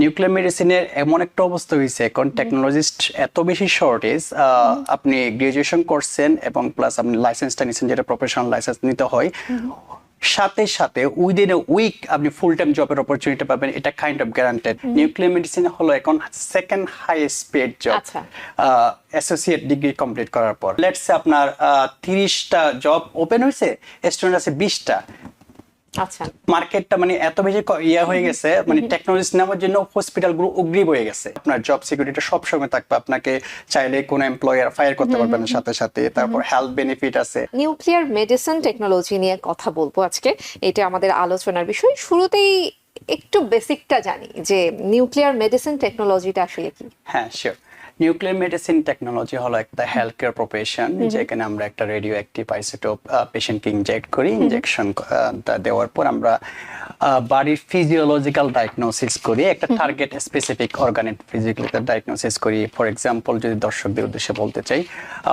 Nuclear মেডিসিনের এমন একটা অবস্থা হয়েছে এখন টেকনোলজিস্ট এত বেশি শর্টেজ আপনি গ্রাজুয়েশন করছেন এবং প্লাস আপনি লাইসেন্সটা নিচ্ছেন যেটা প্রফেশনাল লাইসেন্স নিতে হয়। সাথে সাথে উইদিন এ উইক আপনি ফুল টাইম জবের অপরচুনিটি পাবেন এটা kind of guaranteed nuclear medicine হলো এখন second highest paid job. Associate degree complete করার পর। লেটস আপনার তিরিশটা জব ওপেন হয়েছে স্টুডেন্ট আছে বিশটা। আচ্ছা। মার্কেটটা মানে এত বেশি ইয়ে হয়ে গেছে মানে টেকনোলজি নেওয়ার জন্য হসপিটালগুলো অগ্রিম হয়ে গেছে। আপনার জব সিকিউরিটি সব সময় থাকবে আপনাকে চাইলে কোনো এমপ্লয়ার ফায়ার করতে পারবেন সাথে সাথে। তারপর হেলথ বেনিফিট আছে। নিউক্লিয়ার মেডিসিন টেকনোলজি নিয়ে কথা বলব আজকে। এটা আমাদের আলোচনার বিষয়। শুরুতেই একটু বেসিকটা জানি যে নিউক্লিয়ার মেডিসিন টেকনোলজিটা আসলে কি। হ্যাঁ শিওর নিউক্লিয়ার মেডিসিন টেকনোলজি হলো একটা হেলথ কেয়ার প্রফেশন যেখানে আমরা একটা রেডিও অ্যাক্টিভ আইসোটোপ পেশেন্টকে ইনজেক্ট করি ইনজেকশন দেওয়ার পর আমরা বাড়ির ফিজিওলজিক্যাল ডায়াগনোসিস করি একটা target specific organic physical diagnosis করি। ফর এক্সাম্পল যদি দর্শকদের উদ্দেশ্যে বলতে চাই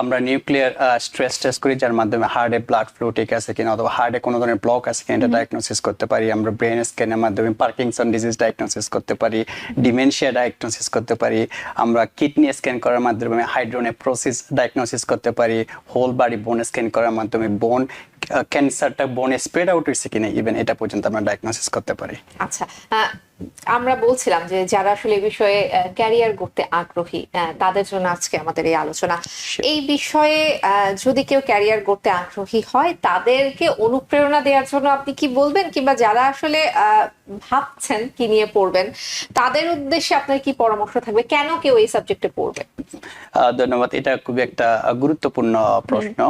আমরা নিউক্লিয়ার স্ট্রেস টেস্ট করি যার মাধ্যমে হার্টে ব্লাড ফ্লো ঠিক আছে কিনা অথবা হার্টে কোনো ধরনের ব্লক আছে কিনা এটা ডায়াগনোসিস করতে পারি। আমরা ব্রেন স্ক্যানের মাধ্যমে পার্কিংসন ডিজিজ ডায়াগনোসিস করতে পারি ডিমেনশিয়া ডায়াগনোসিস করতে পারি। আমরা কিডনি স্ক্যান করার মাধ্যমে হাইড্রোনে প্রসেস ডায়াগনোসিস করতে পারি হোল বাড়ি বোন স্ক্যান করার মাধ্যমে বোন ক্যান্সারটা বোনে স্প্রেড আউট হয়েছে কিনা ইভেন এটা পর্যন্ত আমরা ডায়াগনোসিস করতে পারি। আচ্ছা আমরা বলছিলাম যে যারা আসলে এই বিষয়ে ক্যারিয়ার করতে আগ্রহী তাদের জন্য আজকে আমাদের এই আলোচনা। এই বিষয়ে যদি কেউ ক্যারিয়ার করতে আগ্রহী হয় তাদেরকে অনুপ্রেরণা দেওয়ার জন্য আপনি কি বলবেন? কিংবা যারা আসলে ভাবছেন কি নিয়ে পড়বেন তাদের উদ্দেশ্যে আপনার কি পরামর্শ থাকবে? কেন কেউ এই সাবজেক্টে পড়বে? ধন্যবাদ এটা খুবই একটা গুরুত্বপূর্ণ প্রশ্ন।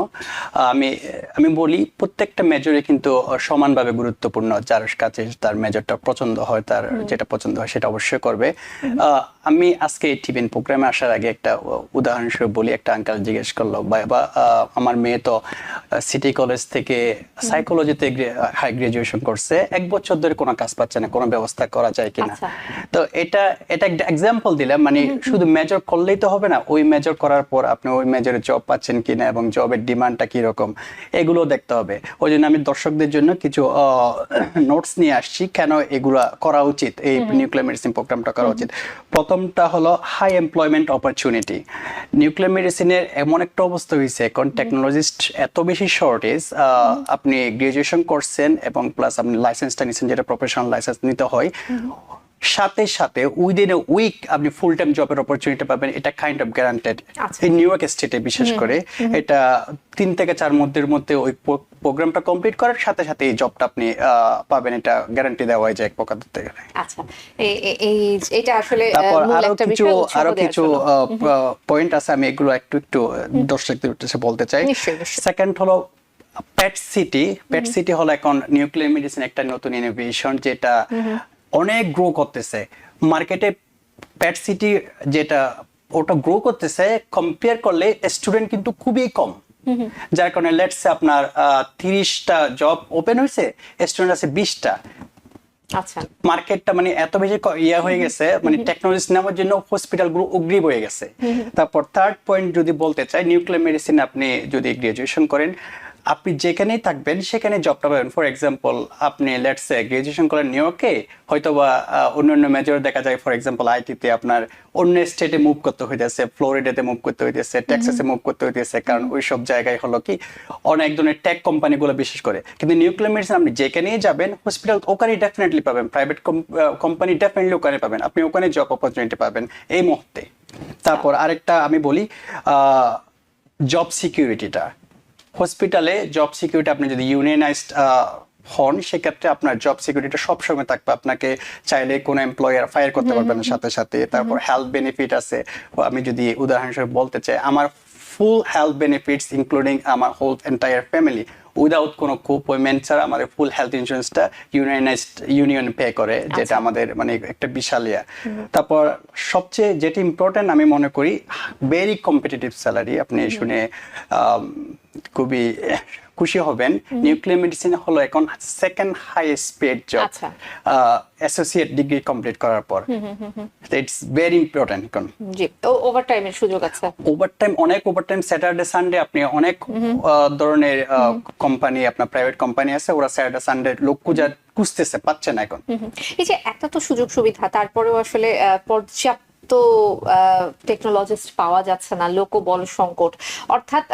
আমি আমি বলি প্রত্যেকটা মেজরে কিন্তু সমানভাবে গুরুত্বপূর্ণ। যার কাছে তার মেজরটা পছন্দ হয় তার যেটা পছন্দ হয় সেটা অবশ্যই করবে। আমি আজকে এই টিভেন প্রোগ্রামে আসার আগে একটা উদাহরণস্বরূপ বলি একটা আঙ্কাল জিজ্ঞেস করল বা- আমার মেয়ে তো সিটি কলেজ থেকে সাইকোলজিতে হাই গ্রাজুয়েশন করছে। এক বছর ধরে কোনো কাজ পাচ্ছে না কোনো ব্যবস্থা করা যায় কিনা? আচ্ছা। তো এটা এটা একটা এক্সাম্পল দিলাম। মানে শুধু মেজর করলেই তো হবে না ওই মেজর করার পর আপনি ওই মেজরে জব পাচ্ছেন কিনা এবং জবের ডিমান্ডটা কি রকম এগুলো দেখতে হবে। ওই জন্য আমি দর্শকদের জন্য কিছু নোটস নিয়ে আসছি কেন এগুলা করা উচিত এই নিউক্লিয়ার মেডিসিন প্রোগ্রামটা করা উচিত। প্রথমটা হলো হাই এমপ্লয়মেন্ট অপরচুনিটি নিউক্লিয়ার মেডিসিনের এমন একটা অবস্থা হয়েছে এখন টেকনোলজিস্ট এত বেশি শর্টেজ আপনি গ্রাজুয়েশন করছেন এবং প্লাস আপনি লাইসেন্সটা নিচ্ছেন যেটা প্রফেশনাল লাইসেন্স নিতে হয়। সাথে সাথে উইদিন এ উইক আপনি ফুল টাইম জবের অপরচুনিটি পাবেন। এটা কাইন্ড অফ গ্যারান্টেড। এই নিউ ইয়র্ক স্টেটে বিশেষ করে এটা তিন থেকে চার মধ্যের মধ্যে ওই প্রোগ্রামটা কমপ্লিট করার সাথে সাথে এই জবটা আপনি পাবেন। এটা গ্যারান্টি দেওয়া হয় যে এক প্রকার ধরতে গেলে। আচ্ছা। এই- এটা আসলে তারপর আরও কিছু আরও কিছু। পয়েন্ট আছে আমি এগুলো একটু একটু দর্শকদের উদ্দেশ্যে বলতে চাই। সেকেন্ড হলো পেট সিটি পেট সিটি হলো এখন নিউক্লিয়ার মেডিসিন একটা নতুন ইনোভেশন যেটা অনেক গ্রো করতেছে। মার্কেটে পেট সিটি যেটা ওটা গ্রো করতেছে কম্পেয়ার করলে স্টুডেন্ট কিন্তু খুবই কম। যার কারণে লেটসে আপনার তিরিশটা জব ওপেন হয়েছে স্টুডেন্ট আছে বিশটা। আচ্ছা। মার্কেটটা মানে এত বেশি ইয়ে হয়ে গেছে মানে টেকনোলজি নেওয়ার জন্য হসপিটালগুলো অগ্রিম হয়ে গেছে। তারপর থার্ড পয়েন্ট যদি বলতে চাই নিউক্লিয়ার মেডিসিন আপনি যদি গ্রাজুয়েশন করেন আপনি যেখানেই থাকবেন সেখানে জবটা পাবেন। ফর এক্সাম্পল আপনি লেটস গ্রাজুয়েশন করেন নিউ ইয়র্কে হয়তো বা অন্যান্য মেজর দেখা যায় ফর এক্সাম্পল আইটিতে আপনার অন্য স্টেটে মুভ করতে হইতেছে ফ্লোরিডাতে মুভ করতে হইতেছে টেক্সাসে মুভ করতে হইতেছে কারণ ওই সব জায়গায় হলো কি অনেক ধরনের টেক কোম্পানিগুলো বিশেষ করে। কিন্তু নিউক্লিয়ার মেডিসিন আপনি যেখানেই যাবেন হসপিটাল ওখানেই ডেফিনেটলি পাবেন। প্রাইভেট কোম্পানি ডেফিনেটলি ওখানে পাবেন। আপনি ওখানে জব অপরচুনিটি পাবেন এই মুহূর্তে। তারপর আরেকটা আমি বলি জব সিকিউরিটিটা হসপিটালে জব সিকিউরিটি আপনি যদি ইউনিয়নাইজড হন সেক্ষেত্রে আপনার জব সিকিউরিটিটা সবসময় থাকবে। আপনাকে চাইলে কোনো এমপ্লয়ার ফায়ার করতে পারবেন না সাথে সাথে। তারপর হেলথ বেনিফিট আছে। আমি যদি উদাহরণস্বরূপ বলতে চাই আমার ফুল হেলথ বেনিফিটস ইনক্লুডিং আমার হোল এন্টায়ার ফ্যামিলি উইদাউট কোনো কো পেমেন্ট ছাড়া আমাদের ফুল হেলথ ইন্স্যুরেন্সটা ইউনিয়নাইজড ইউনিয়ন পে করে যেটা আমাদের মানে একটা বিশাল ইয়া। তারপর সবচেয়ে যেটি ইম্পর্টেন্ট আমি মনে করি ভেরি কম্পিটিটিভ স্যালারি আপনি শুনে খুবই খুশি হবেন। নিউক্লিয়ার মেডিসিন হলো এখন second highest paid job. Associate degree complete করার পর। ইটস ভেরি ইম্পর্টেন্ট এখন। জি ওভার টাইমের সুযোগ আছে। ওভারটাইম অনেক ওভারটাইম স্যাটারডে সানডে আপনি অনেক ধরনের কোম্পানি আপনার প্রাইভেট কোম্পানি আছে ওরা স্যাটারডে সানডে লোক খুঁজার খুঁজতেছে পাচ্ছে না এখন। এই যে একটা তো সুযোগ সুবিধা তারপরেও আসলে আহ, পর্যাপ্ত টেকনোলজিস্ট পাওয়া যাচ্ছে না লোকবল সংকট। অর্থাৎ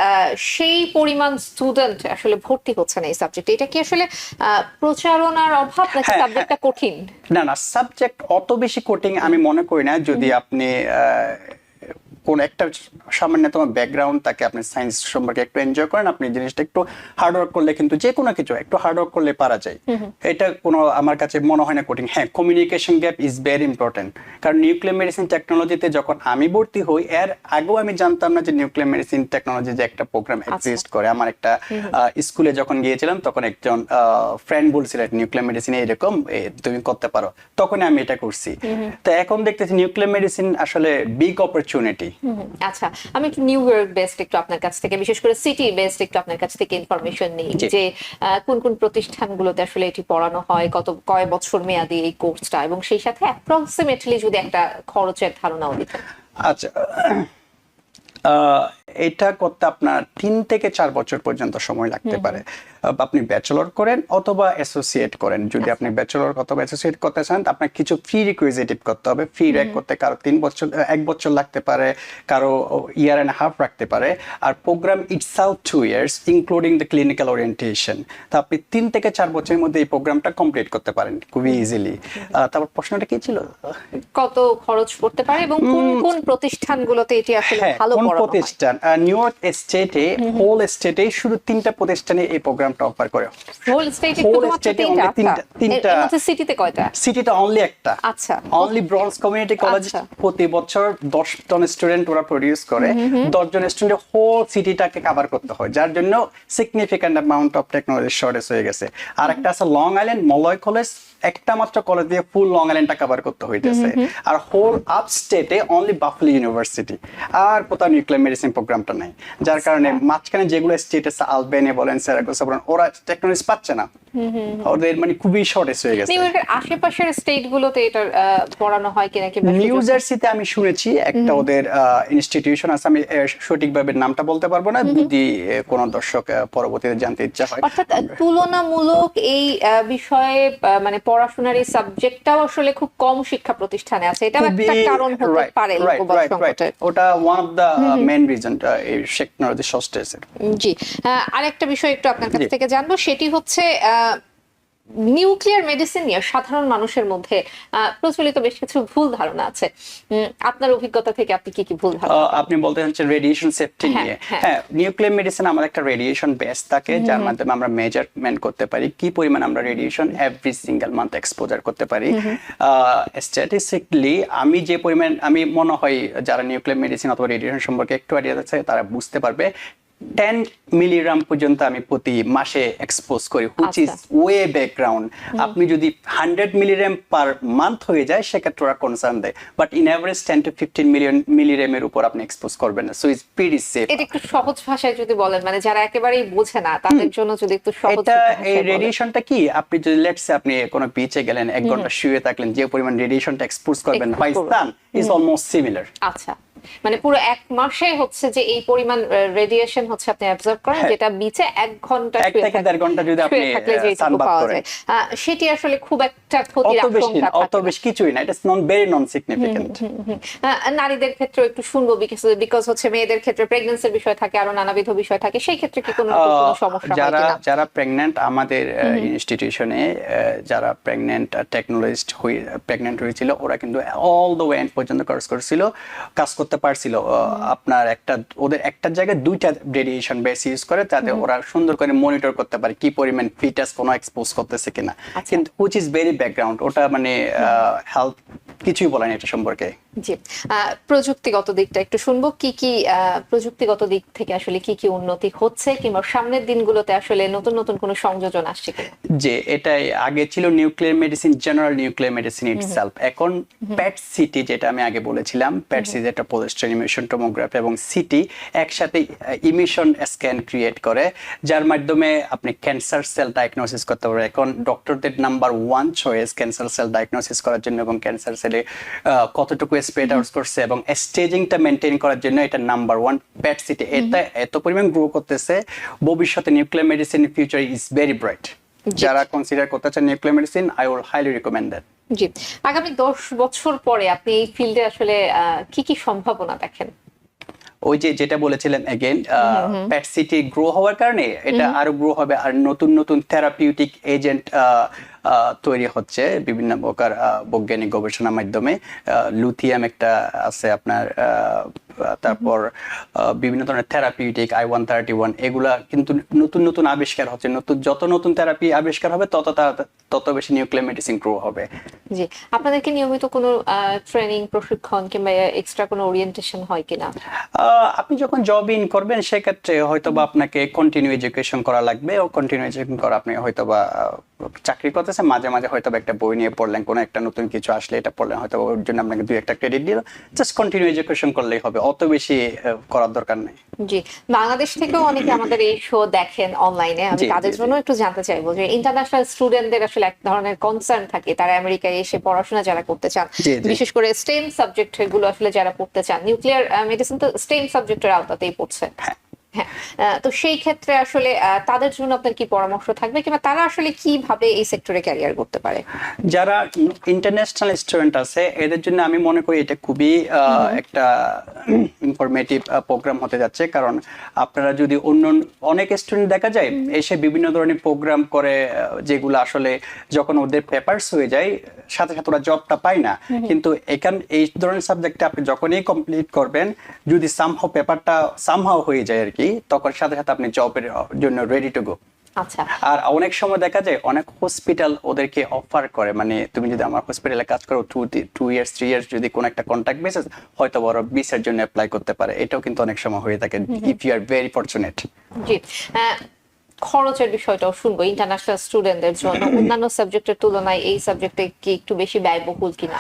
সেই পরিমাণ স্টুডেন্ট আসলে ভর্তি হচ্ছে না এই সাবজেক্টে এটা কি আসলে আহ, প্রচারণার অভাব নাকি হ্যাঁ, সাবজেক্টটা কঠিন? না না সাবজেক্ট অত বেশি কঠিন আমি মনে করি না যদি আপনি আহ, কোন একটা সামান্যতম ব্যাকগ্রাউন্ড তাকে আপনি সায়েন্স সম্পর্কে একটু এনজয় করেন আপনি জিনিসটা একটু হার্ডওয়ার্ক করলে কিন্তু যে কোনো কিছু একটু হার্ডওয়ার্ক করলে পারা যায়। এটা কোনো আমার কাছে মনে হয় না কোটিং হ্যাঁ communication gap is very important কারণ নিউক্লিয়ার মেডিসিন টেকনোলজিতে যখন আমি ভর্তি হই এর আগেও আমি জানতাম না যে নিউক্লিয়ার মেডিসিন টেকনোলজি যে একটা প্রোগ্রাম এক্সিস্ট করে। আমার একটা স্কুলে যখন গিয়েছিলাম তখন একজন ফ্রেন্ড বলছিল নিউক্লিয়ার মেডিসিন এরকম তুমি করতে পারো। তখন আমি এটা করছি। তো এখন দেখতেছি নিউক্লিয়ার মেডিসিন আসলে বিগ অপরচুনিটি আচ্ছা আমি একটু নিউ ইয়র্ক বেসড একটু আপনার কাছ থেকে বিশেষ করে সিটি বেসড একটু আপনার কাছ থেকে ইনফরমেশন নিই যে কোন কোন প্রতিষ্ঠানগুলোতে আসলে এটি পড়ানো হয় কত কয় বছর মেয়াদি এই কোর্সটা এবং সেই সাথে অ্যাপ্রক্সিমেটলি যদি একটা খরচের ধারণাও দিতেন। আচ্ছা আহ, এটা করতে আপনার তিন থেকে চার বছর পর্যন্ত সময় লাগতে পারে। আপনি ব্যাচেলর করেন অথবা অ্যাসোসিয়েট করেন। যদি আপনি ব্যাচেলর অথবা অ্যাসোসিয়েট করতে চান তো আপনার কিছু ফ্রি রিকুইজিটিভ করতে হবে। ফ্রি র্যাক করতে কারও তিন বছর এক বছর লাগতে পারে কারও ইয়ার অ্যান্ড হাফ রাখতে পারে। আর program itself two years including the clinical orientation তো আপনি তিন থেকে চার বছরের মধ্যে এই প্রোগ্রামটা কমপ্লিট করতে পারেন খুবই ইজিলি তারপর প্রশ্নটা কি ছিল? কত খরচ পড়তে পারে এবং কোন কোন প্রতিষ্ঠানগুলোতে এটি আসলে হ্যাঁ ভালো কোন প্রতিষ্ঠান? নিউ ইয়র্ক স্টেটে হোল স্টেটে শুধু তিনটা প্রতিষ্ঠানে এই অফার করে হোল স্টেটে শুধুমাত্র তিনটা? তিনটা- মধ্যে সিটিতে কয়টা? সিটিটা অনলি একটা। আচ্ছা। Only Bronx community college. প্রতি বছর দশ জন স্টুডেন্ট ওরা প্রোডিউস করে। দশ জন স্টুডেন্ট হোল সিটিটাকে কভার করতে হয় যার জন্য significant amount of technology shortage হয়ে গেছে। আর একটা আছে লং আইল্যান্ড মলয় কলেজ একটা মাত্র কলেজ দিয়ে ফুল লং আইল্যান্ডটা কভার করতে হইতেছে। আর হোল আপ স্টেটে অনলি বাফলি ইউনিভার্সিটি আর কোথাও নিউক্লিয়ার মেডিসিন প্রোগ্রামটা নাই। যার কারণে মাঝখানে যেগুলো স্টেট আছে আলবেনিয়া বলেন সেরাকোসা বলেন ওরা টেকনোলজি পাচ্ছে না। ওদের মানে খুবই শর্টেজ হয়ে গেছে। আশেপাশের স্টেট গুলোতে এটা পড়ানো হয় কিনা কিংবা নিউ জার্সিতে আমি শুনেছি একটা ওদের ইনস্টিটিউশন আছে আমি সঠিকভাবে নামটা বলতে পারব না যদি কোনো দর্শক পরবর্তীতে জানতে ইচ্ছা হয়। অর্থাৎ তুলনামূলক এই বিষয়ে মানে পড়াশোনার এই সাবজেক্টটাও আসলে খুব কম শিক্ষা প্রতিষ্ঠানে আছে। এটাও একটা কারণ হতে পারে লোকবল. সংকটের ওটা one of the main reason এই টেকনোলজি শর্টেজের জি। আরেকটা বিষয় একটু আপনার কাছ থেকে জানব। সেটি হচ্ছে নিউক্লিয়ার মেডিসিন নিয়ে সাধারণ মানুষের মধ্যে প্রচলিত বেশ কিছু ভুল ধারণা আছে। আপনার অভিজ্ঞতা থেকে আপনি কি কি ভুল ধারণা আপনি বলতে চাচ্ছেন রেডিয়েশন সেফটি হ্যাঁ, নিয়ে। হ্যাঁ। হ্যাঁ নিউক্লিয়ার মেডিসিন আমাদের একটা রেডিয়েশন বেস থাকে যার মাধ্যমে আমরা মেজারমেন্ট করতে পারি কি পরিমাণ আমরা radiation every single month exposure করতে পারি। স্ট্যাটিস্টিকলি আমি যে পরিমাণ আমি মনে হয় যারা নিউক্লিয়ার মেডিসিন অথবা রেডিয়েশন সম্পর্কে একটু আইডিয়া আছে তারা বুঝতে পারবে টেন মিলিগ্রাম পর্যন্ত আমি প্রতি মাসে এক্সপোজ করি হুইচ ইজ। ওয়ে ব্যাকগ্রাউন্ড আপনি যদি হান্ড্রেড মিলিগ্রাম পার মান্থ হয়ে যায় সেক্ষেত্রে ওরা কনসার্ন দেয়। But in average ten to fifteen million মিলিগ্রামের উপর আপনি এক্সপোজ করবেন না। সো ইজ প্রিটি সেফ এটা একটু সহজ ভাষায় যদি বলেন মানে যারা একেবারেই বোঝে না তাদের জন্য যদি একটু সহজ এটা এই রেডিয়েশনটা কি? আপনি যদি লেটসে আপনি কোনো বিচে গেলেন এক ঘণ্টা শুয়ে থাকলেন যে পরিমাণ রেডিয়েশনটা এক্সপোজ করবেন by sun is almost similar আচ্ছা। মানে পুরো এক মাসে হচ্ছে যে এই পরিমাণ রেডিয়েশন হচ্ছে আপনি অ্যাবজর্ব করেন হ্যাঁ। যেটা বিচে এক ঘণ্টা এক থেকে দেড় ঘণ্টা যদি আপনি, করেন। সেটি আসলে খুব একটা ক্ষতির আশঙ্কা অত বেশি কিছুই না নন ভেরি নন সিগনিফিকেন্ট নারীদের ক্ষেত্রে একটু শুনব বিকজ হচ্ছে মেয়েদের ক্ষেত্রে প্রেগন্যান্সির বিষয় থাকে আরও নানাবিধ বিষয় থাকে সেই ক্ষেত্রে কি কোনো সমস্যা যারা যারা প্রেগন্যান্ট আমাদের ইনস্টিটিউশনে যারা প্রেগন্যান্ট টেকনোলজিস্ট হয়ে প্রেগন্যান্ট হয়েছিল ওরা কিন্তু অল দ্য ওয়ে পর্যন্ত কোর্স করেছিল কাজ করতে পারছিল আপনার একটা ওদের একটা জায়গায় দুইটা রেডিয়েশন বেস ইউজ করে তাতে ওরা সুন্দর করে মনিটর করতে পারে কি পরিমাণ ফিটাস কোনো এক্সপোজ করতেছে কিনা। আচ্ছা। কিন্তু হুইচ ইজ ভেরি ব্যাকগ্রাউন্ড ওটা মানে হেলথ কিছুই বলেন এটা সম্পর্কে। জি প্রযুক্তিগত দিকটা একটু শুনব কি কি প্রযুক্তিগত দিক থেকে আসলে কি কি উন্নতি হচ্ছে কিংবা সামনের দিনগুলোতে আসলে নতুন নতুন কোনো সংযোজন আসছে যে এটাই আগে ছিল nuclear medicine general nuclear medicine itself এখন প্যাট সিটি যেটা আমি আগে বলেছিলাম প্যাট সিটি যেটা পোস্টার ইমিশন টোমোগ্রাফি এবং সিটি একসাথে ইমিশন স্ক্যান ক্রিয়েট করে যার মাধ্যমে আপনি ক্যান্সার সেল ডায়াগনোসিস করতে পারবেন। এখন ডক্টরদের number one choice cancer cell diagnosis করার জন্য এবং ক্যান্সার সেলে কতটুকু স্প্রেড আউট করছে এবং স্টেজিংটা মেনটেন করার জন্য এটা নাম্বার ওয়ান প্যাট সিটি এটা এত পরিমাণ গ্রো করতেছে ভবিষ্যতে nuclear medicine future is very bright যারা কনসিডার করতে চান nuclear medicine I will highly recommend that জি। আগামী দশ বছর পরে আপনি এই ফিল্ডে আসলে কি কি সম্ভাবনা দেখেন? ওই যে যেটা বলেছিলেন এগেন প্যাট সিটি গ্রো হওয়ার কারণে এটা আরও গ্রো হবে আর নতুন নতুন থেরাপিউটিক এজেন্ট তৈরি হচ্ছে বিভিন্ন প্রকার বৈজ্ঞানিক গবেষণার মাধ্যমে। লুথিয়াম একটা আছে আপনার আহ, তারপর বিভিন্ন ধরনের therapeutic I one thirty one এগুলা কিন্তু নতুন নতুন আবিষ্কার হচ্ছে। নতুন যত নতুন থেরাপি আবিষ্কার হবে তত তত বেশি নিউক্লিয়ার মেডিসিন গ্রো হবে। জি। আপনাদেরকে নিয়মিত কোনো ট্রেনিং প্রশিক্ষণ কিংবা এক্সট্রা কোনো ওরিয়েন্টেশন হয় কিনা? আপনি যখন জব ইন করবেন সেক্ষেত্রে হয়তোবা আপনাকে কন্টিনিউ এডুকেশন করা লাগবে। ও কন্টিনিউ এডুকেশন করা আপনি হয়তো বা আহ, চাকরি করতেছেন মাঝে মাঝে হয়তো একটা বই নিয়ে পড়লেন কোনো একটা নতুন কিছু আসলে এটা পড়লেন হয়তো ওর জন্য আপনাকে দুই একটা ক্রেডিট দিল জাস্ট কন্টিনিউ এডুকেশন করলেই হবে অত বেশি করার দরকার নেই জি বাংলাদেশ থেকেও অনেকে আমাদের এই শো দেখেন অনলাইনে আমি তাদের। জন্য একটু জানতে চাইব যে ইন্টারন্যাশনাল স্টুডেন্টদের আসলে এক ধরনের কনসার্ন থাকে তারা আমেরিকায় এসে পড়াশোনা যারা করতে চান। বিশেষ করে স্টেম সাবজেক্টগুলো আসলে যারা পড়তে চান নিউক্লিয়ার মেডিসিন তো স্টেম সাবজেক্টের আওতাতেই পড়ছে হ্যাঁ। হ্যাঁ তো সেই ক্ষেত্রে আসলে তাদের জন্য আপনার কি পরামর্শ থাকবে? কিংবা তারা আসলে কীভাবে এই সেক্টরে ক্যারিয়ার করতে পারে? যারা ইন্টারন্যাশনাল স্টুডেন্ট আছে এদের জন্য আমি মনে করি এটা খুবই একটা ইনফরমেটিভ প্রোগ্রাম হতে যাচ্ছে। কারণ আপনারা যদি অন্য অনেক স্টুডেন্ট দেখা যায় এসে বিভিন্ন ধরনের প্রোগ্রাম করে যেগুলো আসলে যখন ওদের পেপারস হয়ে যায় সাথে সাথে ওরা জবটা পায় না। কিন্তু এখান এই ধরনের সাবজেক্টে আপনি যখনই কমপ্লিট করবেন যদি সামহাও পেপারটা সামহাও হয়ে যায় আর কি তখন সাথে সাথে আপনি জবের জন্য রেডি টু গো আচ্ছা। আর অনেক সময় দেখা যায় অনেক হসপিটাল ওদেরকে অফার করে মানে তুমি যদি আমার হসপিটালে কাজ করো two two years three years যদি কোনো একটা কন্ট্যাক্ট বেসিস হয়তো বড় বিসের জন্য অ্যাপ্লাই করতে পারে। এটাও কিন্তু অনেক সময় হয়ে থাকে if you are very fortunate জি। খরচের বিষয়টাও শুনব ইন্টারন্যাশনাল স্টুডেন্টদের জন্য। অন্যান্য সাবজেক্টের তুলনায় এই সাবজেক্টে কি একটু বেশি ব্যয়বহুল কিনা?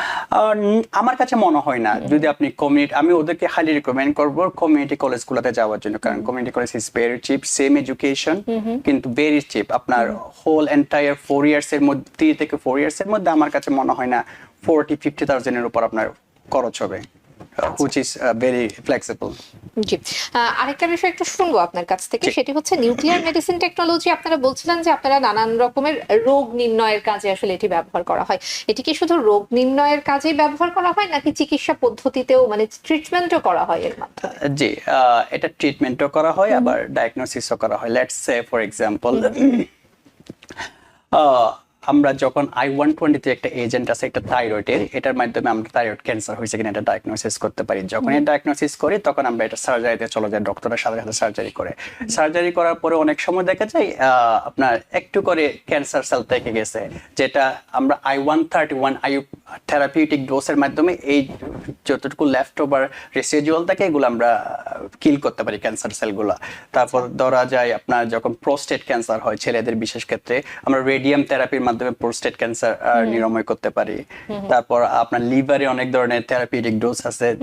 আমার কাছে মনে হয় না যদি আপনি কমিউনিটি আমি ওদেরকে হাইলি রিকমেন্ড করব কমিউনিটি কলেজগুলোতে যাওয়ার জন্য কারণ community college is very cheap same education কিন্তু ভেরি চিপ আপনার হোল এন্টায়ার ফোর ইয়ার্স এর মধ্যে থ্রি থেকে ফোর ইয়ার্স এর মধ্যে আমার কাছে মনে হয় না ফোরটি ফিফটি থাউজেন্ডের উপর আপনার খরচ হবে। হুইচ ইজ ভেরি ফ্লেক্সিবল জি আহ, আরেকটা বিষয় একটু শুনব আপনার কাছ থেকে জি। সেটি হচ্ছে নিউক্লিয়ার মেডিসিন টেকনোলজি আপনারা বলছিলেন যে আপনারা নানান রকমের রোগ নির্ণয়ের কাজে আসলে এটি ব্যবহার করা হয়। এটি কি শুধু রোগ নির্ণয়ের কাজেই ব্যবহার করা হয় নাকি চিকিৎসা পদ্ধতিতেও মানে ট্রিটমেন্টও করা হয় এর মাধ্যমে? জি এটা ট্রিটমেন্টও করা হয় আবার ডায়াগনোসিসও করা হয়। লেটস সে ফর এক্সাম্পল আমরা যখন আই ওয়ান টোয়েন্টিতে একটা এজেন্ট আছে, একটা থাইরয়েডের এটার মাধ্যমে আমরা থাইরয়েড ক্যান্সার হয়েছে কিনা এটা ডায়াগনোসিস করতে পারি। যখন এটা ডায়াগনোসিস করি, তখন আমরা এটা সার্জারিতে চলে যাই ডক্টরের সাথে সাথে সার্জারি করে। সার্জারি করার পরে অনেক সময় দেখা যায় আপনার একটু করে ক্যান্সার সেল থেকে গেছে, যেটা আমরা I one thirty one IU therapeutic ডোজের মাধ্যমে এই যতটুকু লেফট ওভার রেসিজুয়াল থাকে, এগুলো আমরা কিল করতে পারি ক্যান্সার সেলগুলো তারপর ধরা যায়, আপনার যখন প্রোস্টেট ক্যান্সার হয়, ছেলেদের বিশেষ ক্ষেত্রে, আমরা রেডিয়াম থেরাপির মাধ্যমে প্রোস্টেট ক্যান্সার নিরাময় করতে পারি। তারপর আপনার লিভারে অনেক ধরনের থেরাপিউটিক ডোজ আছে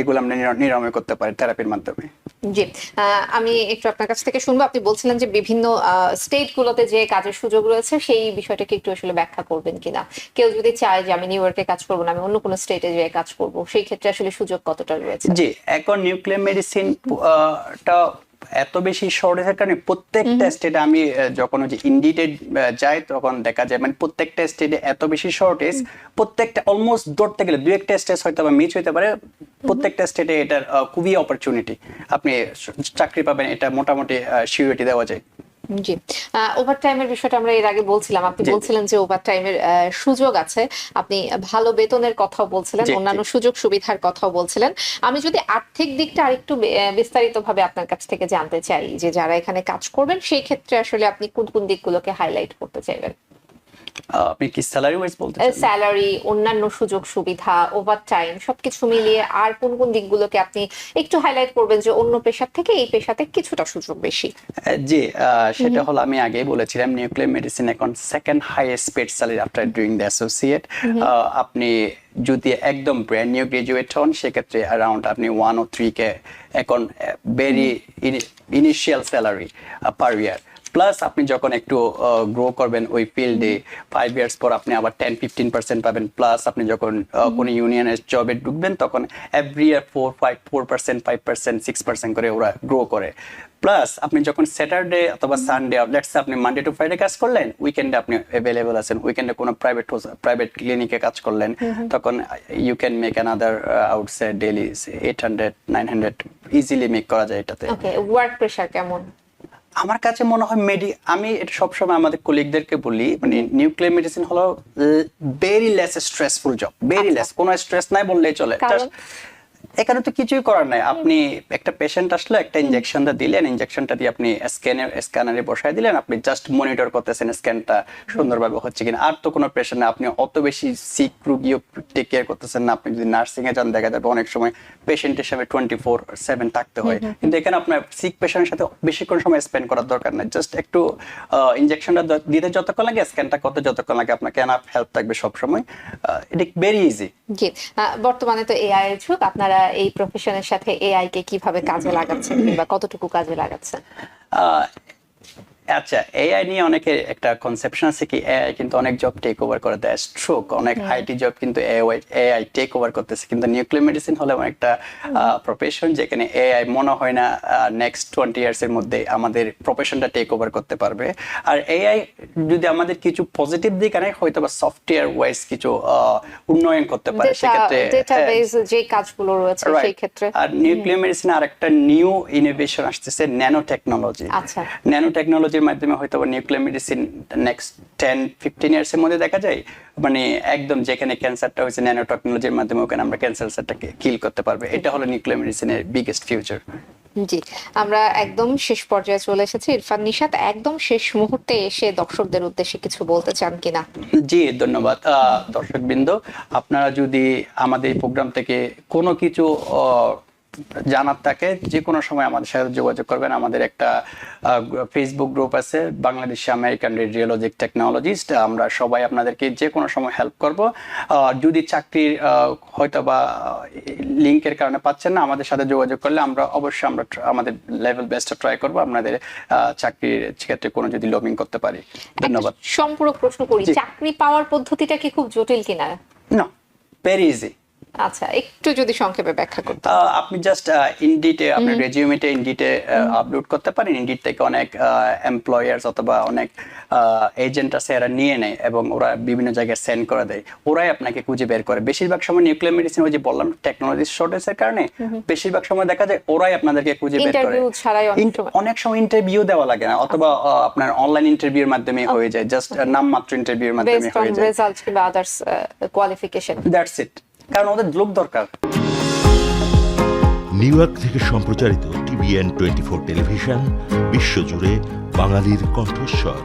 এগুলো আমরা নিরাময় করতে পারি থেরাপির মাধ্যমে। জি আমি একটু আপনার কাছ থেকে শুনব। আপনি বলছিলেন যে বিভিন্ন স্টেট গুলোতে যে কাজের সুযোগ রয়েছে সেই বিষয়টাকে একটু আসলে ব্যাখ্যা করবেন কিনা? কেউ যদি চায় যে আমি নিউ ইয়র্কে কাজ করব না আমি অন্য কোনো স্টেটে যেয়ে কাজ করব সেই ক্ষেত্রে আসলে সুযোগ কতটা রয়েছে? জি এখন নিউক্লিয়ার মেডিসিন টা এত বেশি শর্টেজের কারণে প্রত্যেকটা স্টেটে আমি যখন হচ্ছে ইন্ডিটে যাই তখন দেখা যায় মানে প্রত্যেকটা স্টেটে এত বেশি শর্টেজ প্রত্যেকটা অলমোস্ট ধরতে গেলে দু একটা স্টেজ হয়তো বা মিস হইতে পারে প্রত্যেকটা স্টেটে এটার খুবই অপরচুনিটি আপনি চাকরি পাবেন এটা মোটামুটি সিউরিটি দেওয়া যায়। জি। ওভার টাইমের বিষয়টা আমরা এর আগে বলছিলাম। আপনি বলছিলেন যে ওভার টাইমের সুযোগ আছে। আপনি ভালো বেতনের কথাও বলছিলেন। অন্যান্য সুযোগ সুবিধার কথাও বলছিলেন। আমি যদি আর্থিক দিকটা আরেকটু বিস্তারিত ভাবে আপনার কাছ থেকে জানতে চাই যে যারা এখানে কাজ করবেন সেই ক্ষেত্রে আসলে আপনি কোন কোন দিকগুলোকে হাইলাইট করতে চাইবেন? আপনি কি স্যালারি ওয়াইজ বলতে? স্যালারি অন্যান্য সুযোগ সুবিধা সবকিছু মিলিয়ে আর কোন কোন দিকগুলোকে আপনি একটু হাইলাইট করবেন যে অন্য পেশার থেকে এই পেশাতে কিছুটা সুযোগ বেশি? জি সেটা হলো আমি আগেই বলেছিলাম নিউক্লিয়ার মেডিসিন এখন second highest paid salary after doing the associate আপনি যদি একদম ব্র্যান্ড নিউ গ্রাজুয়েট হন সেক্ষেত্রে অ্যারাউন্ড আপনি ওয়ান ও থ্রি কে এখন very initial salary per year plus আপনি যখন একটু গ্রো করবেন ওই ফিল্ডে ফাইভ ইয়ার্স পর আপনি আবার টেন ফিফটিন পার্সেন্ট পাবেন। প্লাস আপনি যখন কোনো ইউনিয়নের জবে ঢুকবেন তখন every year four five four percent five percent six percent করে ওরা গ্রো করে। প্লাস আপনি যখন স্যাটারডে অথবা সানডে লেটস আপনি মানডে টু ফ্রাইডে কাজ করলেন উইকেন্ডে আপনি অ্যাভেলেবল আছেন উইকেন্ডে কোনো প্রাইভেট প্রাইভেট ক্লিনিকে কাজ করলেন তখন you can make another outside daily eight hundred nine hundred easily make করা যায় এটাতে। ওকে ওয়ার্ক প্রেশার কেমন? আমার কাছে মনে হয় মেডি আমি এটা সবসময় আমাদের কলিগদেরকে বলি মানে নিউক্লিয়ার মেডিসিন হলো very less stressful job very less কোনো স্ট্রেস নাই বললেই চলে। এখানে তো কিছুই করার নাই। আপনি একটা পেশেন্ট আসলে একটা ইনজেকশনটা দিলেন ইনজেকশনটা দিয়ে আপনি স্ক্যানের স্ক্যানারে বসায় দিলেন আপনি জাস্ট মনিটর করতেছেন স্ক্যানটা সুন্দরভাবে হচ্ছে কিনা। আর তো কোনো পেশেন্ট না আপনি অত বেশি সিক রুগীও টেক কেয়ার করতেছেন না। আপনি যদি নার্সিং এ যান দেখা যাবে অনেক সময় পেশেন্ট হিসেবে টোয়েন্টি ফোর সেভেন থাকতে হয়। কিন্তু এখানে আপনার সিক পেশেন্টের সাথে বেশিক্ষণ সময় স্পেন্ড করার দরকার নাই। জাস্ট একটু ইনজেকশনটা দিতে যতক্ষণ লাগে স্ক্যানটা করতে যতক্ষণ লাগে আপনাকে এনাফ হেল্প থাকবে সবসময়। এটা ভেরি ইজি জি বর্তমানে তো এআই এর যুগ। আপনারা এই প্রফেশনের সাথে এআই কে কীভাবে কাজে লাগাচ্ছেন কিংবা কতটুকু কাজে লাগাচ্ছেন? আচ্ছা এআই নিয়ে অনেকে একটা কনসেপশন আছে কি এআই কিন্তু অনেক জব টেক ওভার করে দেয় স্ট্রোক অনেক আইটি জব কিন্তু এআই টেক ওভার করতেছে কিন্তু নিউক্লিয়ার মেডিসিন হলে একটা প্রফেশন যেখানে এআই মনে হয় না নেক্সট টোয়েন্টি ইয়ার্স এর মধ্যে আমাদের প্রফেশনটা টেক ওভার করতে পারবে। আর এআই যদি আমাদের কিছু পজিটিভ দিক আনে হয়তো বা সফটওয়্যার ওয়াইজ কিছু উন্নয়ন করতে পারে সেক্ষেত্রে হ্যাঁ, ডেটাবেস যে কাজগুলো রয়েছে সেই ক্ষেত্রে। আর নিউক্লিয়ার মেডিসিন আর একটা নিউ ইনোভেশন আসতেছে ন্যানো টেকনোলজি আচ্ছা। ন্যানো টেকনোলজির মাধ্যমে হয়তো nuclear medicine next ten fifteen years এর মধ্যে দেখা যায় মানে একদম যেখানে ক্যান্সারটা হয়েছে ন্যানো টেকনোলজির মাধ্যমে ওখানে আমরা ক্যান্সারটাকে কিল করতে পারবে। এটা হলো নিউক্লিয়ার মেডিসিনের বিগেস্ট ফিউচার জি আমরা একদম শেষ পর্যায়ে চলে এসেছি। ইরফান নিশাত একদম শেষ মুহূর্তে এসে দর্শকদের উদ্দেশ্যে কিছু বলতে চান কিনা? জি ধন্যবাদ। দর্শক বৃন্দ আপনারা যদি আমাদের এই প্রোগ্রাম থেকে কোনো কিছু জানার থাকে যে কোনো সময় আমাদের সাথে যোগাযোগ করবেন। আমাদের একটা ফেসবুক গ্রুপ আছে বাংলাদেশ আমেরিকান রেডিওলজিক টেকনোলজিস্ট আমরা সবাই আপনাদেরকে যে কোনো সময় হেল্প করব। যদি চাকরির হয়তো বা লিঙ্কের কারণে পাচ্ছেন না আমাদের সাথে যোগাযোগ করলে আমরা অবশ্যই আমরা আমাদের লেভেল বেস্টটা ট্রাই করব আপনাদের চাকরির ক্ষেত্রে কোনো যদি লবিং করতে পারি। ধন্যবাদ। সম্পূর্ণ প্রশ্ন করি চাকরি পাওয়ার পদ্ধতিটা কি খুব জটিল কিনা? না ভেরি ইজি আচ্ছা একটু যদি সংক্ষেপে ব্যাখ্যা করতে আপনি জাস্ট ইনডিটে আপনি রেজিউমেটে ইনডিটে আপলোড করতে পারেন। ইনডিট থেকে অনেক এমপ্লয়ার্স অথবা অনেক এজেন্ট আছে এরা নিয়ে নেয় এবং ওরা বিভিন্ন জায়গায় সেন্ড করে দেয়। ওরাই আপনাকে খুঁজে বের করে। বেশিরভাগ সময় নিউক্লিয়ার মেডিসিন ওই যে বললাম টেকনোলজি শর্টেজের কারণে বেশিরভাগ সময় দেখা যায় ওরাই আপনাদেরকে খুঁজে বের করে। অনেক সময়। ইন্টারভিউ দেওয়া লাগে না অথবা আহ, আপনার অনলাইন ইন্টারভিউর মাধ্যমে হয়ে যায়। জাস্ট নামমাত্র ইন্টারভিউর মাধ্যমে হয়ে যায়। রেজাল্ট কিংবা আদার্স কোয়ালিফিকেশন দ্যাটস ইট কারণ ওদের লোক দরকার। নিউ ইয়র্ক থেকে সম্প্রচারিত টিভিএন টোয়েন্টি ফোর টেলিভিশন, বিশ্বজুড়ে বাঙালির কণ্ঠস্বর।